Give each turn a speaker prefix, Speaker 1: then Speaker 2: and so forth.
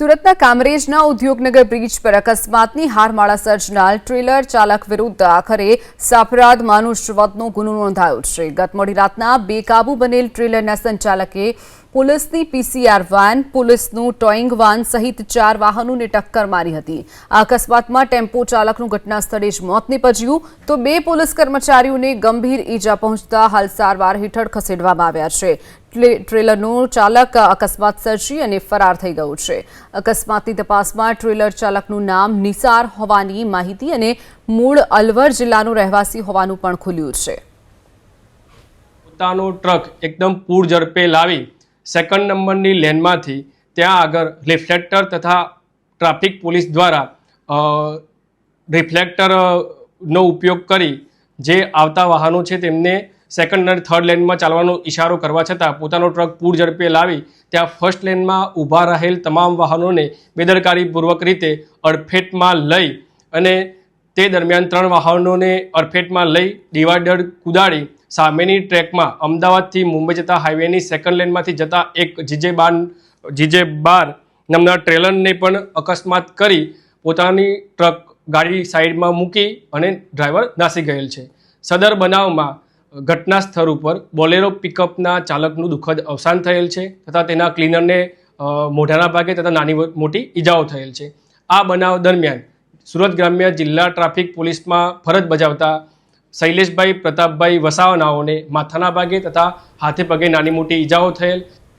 Speaker 1: સુરતના કામરેજના ઉદ્યોગનગર બ્રિજ પર અકસ્માતની હારમાળા સર્જનાર ટ્રેલર ચાલક વિરુદ્ધ આખરે સાપરાધ માનુષવતનો ગુનો નોંધાયો છે. ગત મોડી રાતના બેકાબુ બનેલ ટ્રેલરના સંચાલકે પોલીસની પીસીઆર વાન, પોલીસનું ટોઈંગ વાન સહિત ચાર વાહનોને ટક્કર મારી હતી. આ અકસ્માતમાં ટેમ્પો ચાલકનું ઘટના સ્થળે જ મોત નીપજ્યું. તો બે પોલીસ કર્મચારીઓને ગંભીર ઈજા પહોંચતા હાલ સારવાર હેઠળ ખસેડવામાં આવ્યા છે. ટ્રે- ટ્રેલરનો ચાલક અકસ્માત સર્જી અને ફરાર થઈ ગયો છે. અકસ્માતની તપાસમાં ટ્રેલર ચાલકનું નામ નિસાર હોવાની માહિતી અને મૂળ અલવર જિલ્લાનો રહેવાસી હોવાનું પણ ખુલ્યું છે.
Speaker 2: પોતાનો ટ્રક એકદમ પૂર ઝડપે લાવી સેકન્ડ નંબરની લેનમાંથી ત્યાં આગળ રિફ્લેક્ટર તથા ટ્રાફિક પોલીસ દ્વારા રિફ્લેક્ટરનો ઉપયોગ કરી જે આવતા વાહનો છે તેમને સેકન્ડ અને થર્ડ લેનમાં ચાલવાનો ઇશારો કરવા છતાં પોતાનો ટ્રક પૂર ઝડપે લાવી ત્યાં ફર્સ્ટ લેનમાં ઊભા રહેલ તમામ વાહનોને બેદરકારીપૂર્વક રીતે અડફેટમાં લઈ અને તે દરમિયાન ત્રણ વાહનોને અડફેટમાં લઈ ડિવાઈડર કુદાડી સામેની ટ્રેકમાં અમદાવાદથી મુંબઈ જતા હાઈવેની સેકન્ડ લેનમાંથી જતા એક જીજે બાર જીજે બાર નામના ટ્રેલરને પણ અકસ્માત કરી પોતાની ટ્રક ગાડી સાઈડમાં મૂકી અને ડ્રાઈવર નાસી ગયેલ છે. સદર બનાવમાં ઘટના સ્થળ ઉપર બોલેરો પિકઅપના ચાલકનું દુઃખદ અવસાન થયેલ છે તથા તેના ક્લીનરને મોઢાના ભાગે તથા નાની મોટી ઈજાઓ થયેલ છે. આ બનાવ દરમિયાન સુરત ગ્રામ્ય જિલ્લા ટ્રાફિક પોલીસમાં ફરજ બજાવતા શૈલેષભાઈ પ્રતાપભાઈ વસાવાનાઓને માથાના ભાગે તથા હાથે પગે નાની મોટી ઈજાઓ થયેલ